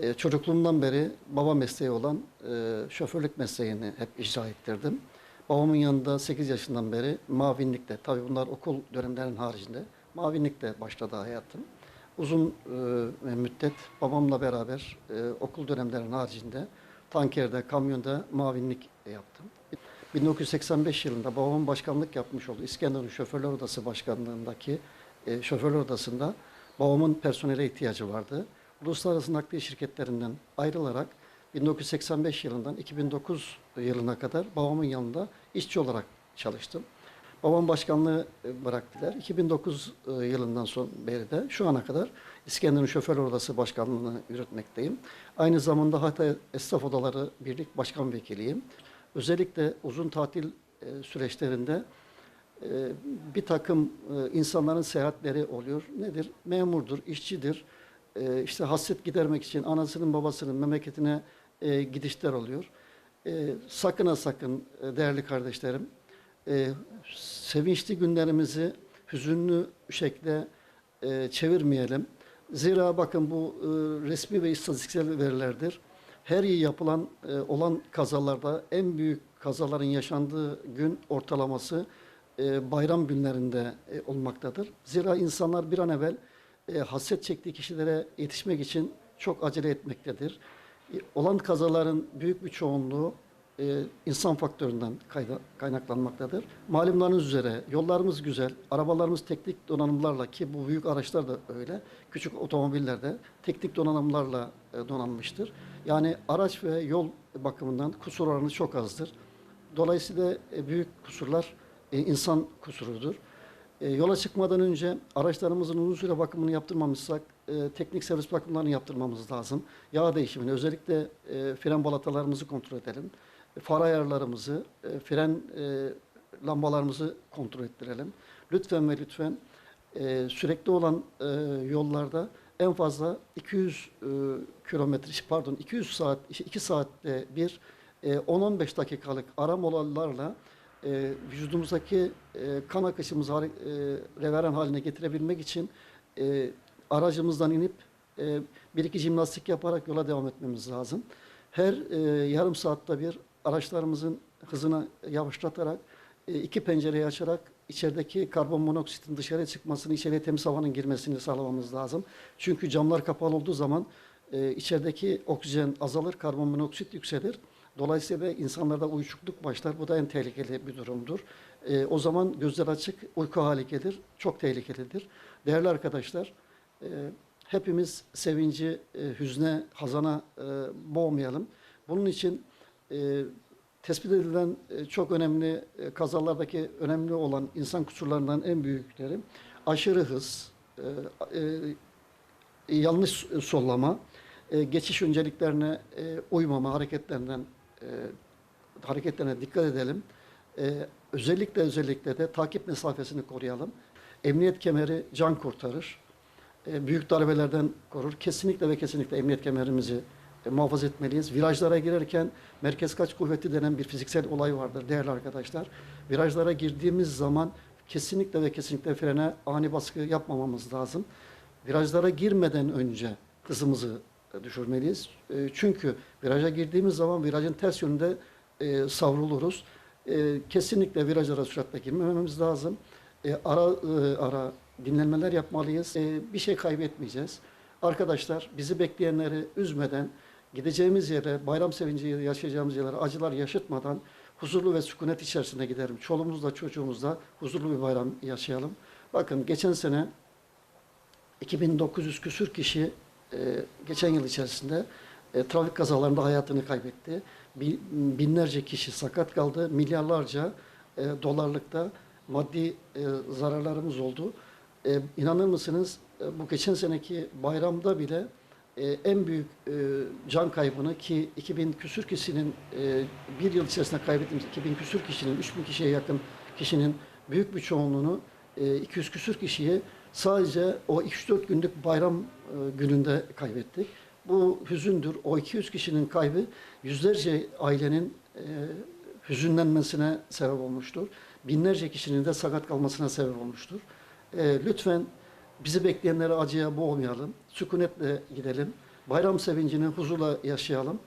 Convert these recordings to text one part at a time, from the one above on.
E, çocukluğumdan beri baba mesleği olan e, şoförlük mesleğini hep icra ettirdim. Babamın yanında 8 yaşından beri mavinlikte, tabii bunlar okul dönemlerinin haricinde, mavinlikte başladı hayatım. Uzun e, müddet babamla beraber e, okul dönemlerinin haricinde tankerde, kamyonda mavinlik yaptım. 1985 yılında babamın başkanlık yapmış olduğu İskenderun Şoförler Odası Başkanlığındaki e, Şoförler Odası'nda babamın personele ihtiyacı vardı. Uluslararası nakliye şirketlerinden ayrılarak 1985 yılından 2009 yılına kadar babamın yanında işçi olarak çalıştım. Babam başkanlığı e, bıraktılar. 2009 e, yılından son beri de şu ana kadar İskenderun Şoförler Odası Başkanlığı'nı yürütmekteyim. Aynı zamanda Hatay Esnaf Odaları Birlik Başkan Vekiliyim. Özellikle uzun tatil e, süreçlerinde bir takım insanların seyahatleri oluyor. Nedir? Memurdur, işçidir. E, işte hasret gidermek için anasının babasının memleketine e, gidişler oluyor. E, sakın sakın e, değerli kardeşlerim, e, sevinçli günlerimizi hüzünlü şekle e, çevirmeyelim. Zira bakın bu e, resmi ve istatistiksel verilerdir. Her yıl yapılan e, olan kazalarda en büyük kazaların yaşandığı gün ortalaması e, bayram günlerinde e, olmaktadır. Zira insanlar bir an evvel e, hasret çektiği kişilere yetişmek için çok acele etmektedir. E, olan kazaların büyük bir çoğunluğu e, insan faktöründen kaynaklanmaktadır. Malumlarınız üzere yollarımız güzel, arabalarımız teknik donanımlarla ki bu büyük araçlar da öyle, küçük otomobiller de teknik donanımlarla e, donanmıştır. Yani araç ve yol bakımından kusur oranı çok azdır. Dolayısıyla e, büyük kusurlar e, insan kusurudur. E, yola çıkmadan önce araçlarımızın uzun süre bakımını yaptırmamışsak e, teknik servis bakımlarını yaptırmamız lazım. Yağ değişimini özellikle e, fren balatalarımızı kontrol edelim. E, far ayarlarımızı, e, fren e, lambalarımızı kontrol ettirelim. Lütfen ve lütfen e, sürekli olan e, yollarda en fazla 200 e, kilometre pardon 200 saat 2 saatte bir e, 10-15 dakikalık ara molalarla e, vücudumuzdaki e, kan akışımızı e, reveren haline getirebilmek için e, aracımızdan inip e, bir iki jimnastik yaparak yola devam etmemiz lazım. Her e, yarım saatte bir araçlarımızın hızını yavaşlatarak e, iki pencereyi açarak içerideki karbon monoksitin dışarıya çıkmasını, içeriye temiz havanın girmesini sağlamamız lazım. Çünkü camlar kapalı olduğu zaman e, içerideki oksijen azalır, karbon monoksit yükselir. Dolayısıyla insanlarda uyuşukluk başlar. Bu da en tehlikeli bir durumdur. E, o zaman gözler açık, uyku hali gelir. Çok tehlikelidir. Değerli arkadaşlar, e, hepimiz sevinci, e, hüzne, hazana e, boğmayalım. Bunun için e, tespit edilen e, çok önemli e, kazalardaki önemli olan insan kusurlarından en büyükleri aşırı hız, e, e, yanlış sollama, e, geçiş önceliklerine e, uymama hareketlerinden e, hareketlerine dikkat edelim. E, özellikle özellikle de takip mesafesini koruyalım. Emniyet kemeri can kurtarır. E, büyük darbelerden korur. Kesinlikle ve kesinlikle emniyet kemerimizi e, muhafaza etmeliyiz. Virajlara girerken merkez kaç kuvveti denen bir fiziksel olay vardır değerli arkadaşlar. Virajlara girdiğimiz zaman kesinlikle ve kesinlikle frene ani baskı yapmamamız lazım. Virajlara girmeden önce hızımızı düşürmeliyiz. E, Çünkü viraja girdiğimiz zaman virajın ters yönünde e, savruluruz. E, Kesinlikle virajlara süratle girmememiz lazım. E, Ara e, ara dinlenmeler yapmalıyız. E, Bir şey kaybetmeyeceğiz. Arkadaşlar bizi bekleyenleri üzmeden gideceğimiz yere, bayram sevinci yaşayacağımız yerlere acılar yaşatmadan huzurlu ve sükunet içerisinde gidelim. Çoluğumuzla çocuğumuzla huzurlu bir bayram yaşayalım. Bakın geçen sene 2900 küsür kişi e, geçen yıl içerisinde e, trafik kazalarında hayatını kaybetti. Bi- Binlerce kişi sakat kaldı. Milyarlarca e, dolarlıkta maddi e, zararlarımız oldu. E, inanır mısınız e, bu geçen seneki bayramda bile e, en büyük e, can kaybını ki 2000 küsür kişinin e, bir yıl içerisinde kaybettiğimiz 2000 küsür kişinin 3000 kişiye yakın kişinin büyük bir çoğunluğunu e, 200 küsür kişiyi sadece o 3-4 günlük bayram e, gününde kaybettik. Bu hüzündür. O 200 kişinin kaybı yüzlerce ailenin e, hüzünlenmesine sebep olmuştur. Binlerce kişinin de sakat kalmasına sebep olmuştur. E, lütfen bizi bekleyenleri acıya boğmayalım. Sükunetle gidelim. Bayram sevincini huzurla yaşayalım.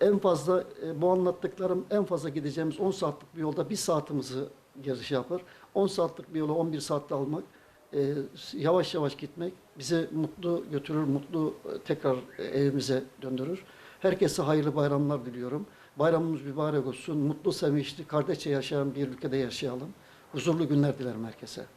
En fazla bu anlattıklarım en fazla gideceğimiz 10 saatlik bir yolda bir saatimizi giriş yapar. 10 saatlik bir yolu 11 saatte almak, e, yavaş yavaş gitmek bizi mutlu götürür, mutlu e, tekrar e, evimize döndürür. Herkese hayırlı bayramlar diliyorum. Bayramımız mübarek olsun. Mutlu, sevinçli, kardeşçe yaşayan bir ülkede yaşayalım. Huzurlu günler dilerim herkese.